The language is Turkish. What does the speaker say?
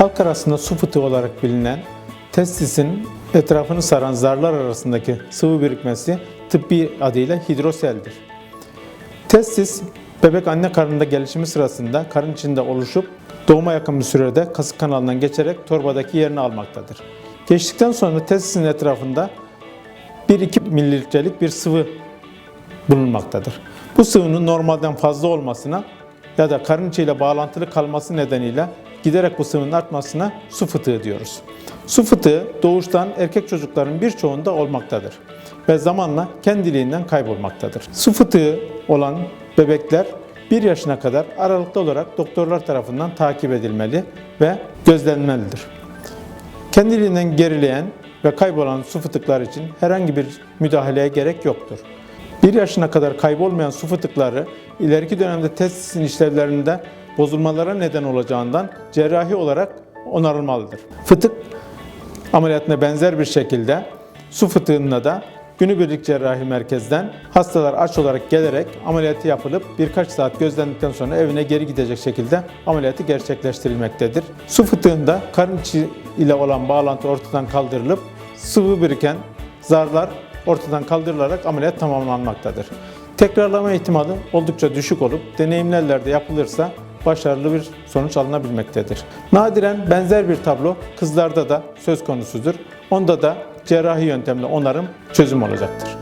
Halk arasında su fıtığı olarak bilinen testisin etrafını saran zarlar arasındaki sıvı birikmesi tıbbi adıyla hidroseldir. Testis, bebek anne karnında gelişimi sırasında karın içinde oluşup doğuma yakın bir sürede kasık kanalından geçerek torbadaki yerini almaktadır. Geçtikten sonra testisin etrafında 1-2 mililitrelik bir sıvı bulunmaktadır. Bu sıvının normalden fazla olmasına ya da karın içiyle bağlantılı kalması nedeniyle giderek bu sıvının artmasına su fıtığı diyoruz. Su fıtığı doğuştan erkek çocukların birçoğunda olmaktadır ve zamanla kendiliğinden kaybolmaktadır. Su fıtığı olan bebekler 1 yaşına kadar aralıklı olarak doktorlar tarafından takip edilmeli ve gözlenmelidir. Kendiliğinden gerileyen ve kaybolan su fıtıkları için herhangi bir müdahaleye gerek yoktur. 1 yaşına kadar kaybolmayan su fıtıkları ileriki dönemde testisin işlevlerinde bozulmalara neden olacağından cerrahi olarak onarılmalıdır. Fıtık ameliyatına benzer bir şekilde su fıtığında da günübirlik cerrahi merkezden hastalar aç olarak gelerek ameliyatı yapılıp birkaç saat gözlendikten sonra evine geri gidecek şekilde ameliyatı gerçekleştirilmektedir. Su fıtığında karın içi ile olan bağlantı ortadan kaldırılıp sıvı biriken zarlar ortadan kaldırılarak ameliyat tamamlanmaktadır. Tekrarlama ihtimali oldukça düşük olup deneyimlerlerde yapılırsa başarılı bir sonuç alınabilmektedir. Nadiren benzer bir tablo kızlarda da söz konusudur. Onda da cerrahi yöntemle onarım çözüm olacaktır.